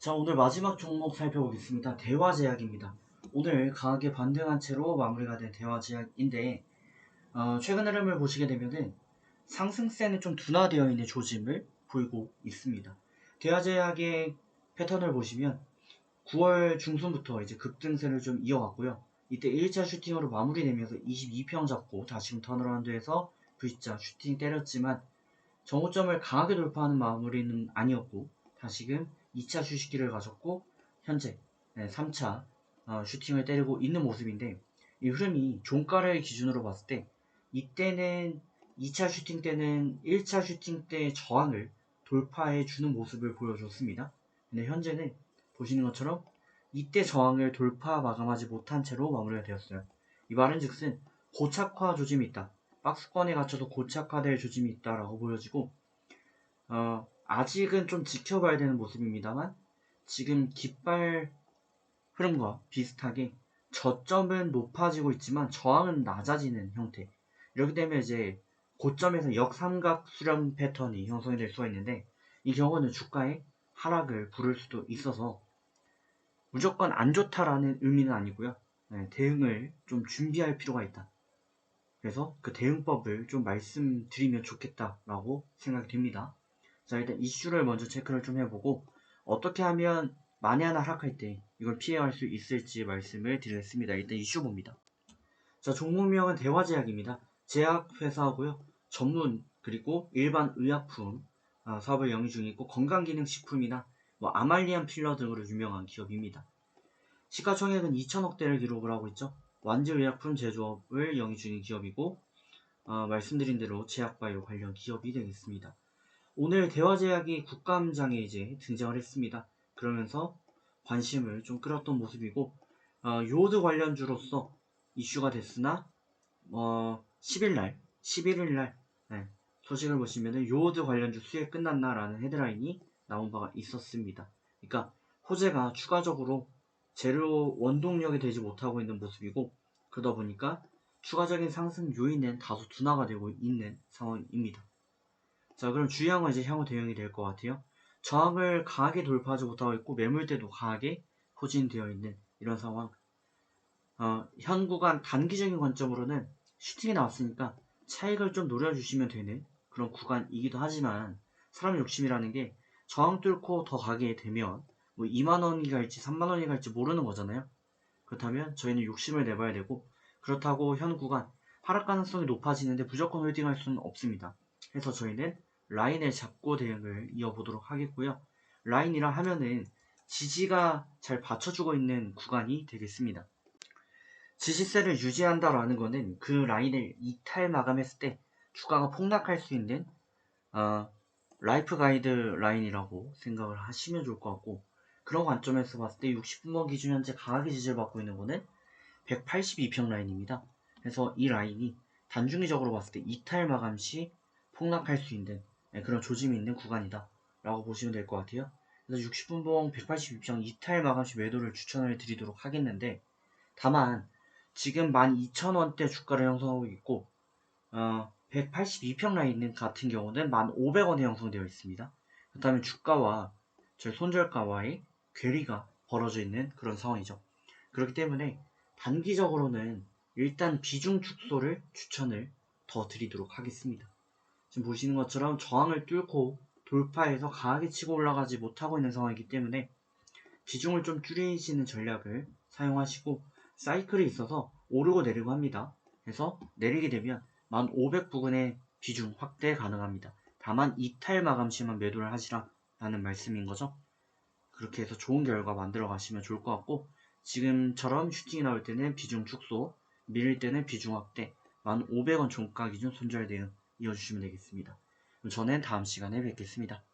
자, 오늘 마지막 종목 살펴보겠습니다. 대화제약입니다. 오늘 강하게 반등한 채로 마무리가 된 대화제약인데, 어, 최근 흐름을 보시게 되면은 상승세는 좀 둔화되어 있는 조짐을 보이고 있습니다. 대화제약의 패턴을 보시면 9월 중순부터 이제 급등세를 좀 이어갔고요. 이때 1차 슈팅으로 마무리되면서 22평 잡고 다시금 턴어라운드에서 V자 슈팅 때렸지만 정오점을 강하게 돌파하는 마무리는 아니었고 다시금 2차 휴식기를 가졌고 현재 3차 슈팅을 때리고 있는 모습인데 이 흐름이 종가를 기준으로 봤을 때 이때는 2차 슈팅 때는 1차 슈팅 때의 저항을 돌파해 주는 모습을 보여줬습니다. 근데 현재는 보시는 것처럼 이때 저항을 돌파 마감하지 못한 채로 마무리가 되었어요. 이 말은 즉슨 고착화 조짐이 있다. 박스권에 갇혀서 고착화될 조짐이 있다라고 보여지고 어, 아직은 좀 지켜봐야 되는 모습입니다만 지금 깃발 흐름과 비슷하게 저점은 높아지고 있지만 저항은 낮아지는 형태. 이렇게 되면 이제 고점에서 역삼각 수렴 패턴이 형성이 될 수가 있는데 이 경우는 주가에 하락을 부를 수도 있어서 무조건 안 좋다라는 의미는 아니고요. 네, 대응을 좀 준비할 필요가 있다. 그래서 그 대응법을 좀 말씀드리면 좋겠다라고 생각이 됩니다 자 일단 이슈를 먼저 체크를 좀 해보고 어떻게 하면 만에 하나 하락할 때 이걸 피해갈 수 있을지 말씀을 드리겠습니다. 일단 이슈 봅니다. 자 종목명은 대화제약입니다. 제약회사하고요. 전문 그리고 일반 의약품 아, 사업을 영위 중이고 건강기능식품이나 뭐 아말리안 필러 등으로 유명한 기업입니다. 시가총액은 2천억대를 기록을 하고 있죠. 완제의약품 제조업을 영위 중인 기업이고 어, 말씀드린 대로 제약바이오 관련 기업이 되겠습니다. 오늘 대화제약이 국감장에 이제 등장을 했습니다. 그러면서 관심을 좀 끌었던 모습이고 어, 요드 관련주로서 이슈가 됐으나 어, 10일날 11일날 네, 소식을 보시면은 요드 관련주 수혜 끝났나라는 헤드라인이 나온 바가 있었습니다. 그러니까 호재가 추가적으로 재료 원동력이 되지 못하고 있는 모습이고 그러다 보니까 추가적인 상승 요인은 다소 둔화가 되고 있는 상황입니다. 자 그럼 주의한 이제 향후 대응이 될 것 같아요. 저항을 강하게 돌파하지 못하고 있고 매물대도 강하게 포진되어 있는 이런 상황. 어, 현 구간 단기적인 관점으로는 슈팅이 나왔으니까 차익을 좀 노려주시면 되는 그런 구간이기도 하지만 사람 욕심이라는 게 저항 뚫고 더 가게 되면 뭐 2만원이 갈지 3만원이 갈지 모르는 거잖아요. 그렇다면 저희는 욕심을 내봐야 되고 그렇다고 현 구간 하락 가능성이 높아지는데 무조건 홀딩할 수는 없습니다. 그래서 저희는 라인을 잡고 대응을 이어보도록 하겠고요. 라인이라 하면은 지지가 잘 받쳐주고 있는 구간이 되겠습니다. 지지세를 유지한다라는 거는 그 라인을 이탈 마감했을 때 주가가 폭락할 수 있는 어, 라이프 가이드 라인이라고 생각을 하시면 좋을 것 같고 그런 관점에서 봤을 때 60분봉 기준 현재 강하게 지지를 받고 있는 거는 182평 라인입니다. 그래서 이 라인이 단중기적으로 봤을 때 이탈 마감 시 폭락할 수 있는 네, 그런 조짐이 있는 구간이다. 라고 보시면 될 것 같아요. 그래서 60분봉 182평 이탈 마감시 매도를 추천을 드리도록 하겠는데 다만 지금 12,000원대 주가를 형성하고 있고 어, 182평 라인 같은 경우는 1,500원에 형성되어 있습니다. 그렇다면 주가와 저희 손절가와의 괴리가 벌어져 있는 그런 상황이죠. 그렇기 때문에 단기적으로는 일단 비중 축소를 추천을 더 드리도록 하겠습니다 지금 보시는 것처럼 저항을 뚫고 돌파해서 강하게 치고 올라가지 못하고 있는 상황이기 때문에 비중을 좀 줄이시는 전략을 사용하시고 사이클이 있어서 오르고 내리고 합니다. 그래서 내리게 되면 1500 부근의 비중 확대 가능합니다. 다만 이탈 마감 시만 매도를 하시라 라는 말씀인 거죠. 그렇게 해서 좋은 결과 만들어 가시면 좋을 것 같고 지금처럼 슈팅이 나올 때는 비중 축소, 밀릴 때는 비중 확대, 1500원 종가 기준 손절 대응 이어주시면 되겠습니다. 저는 다음 시간에 뵙겠습니다.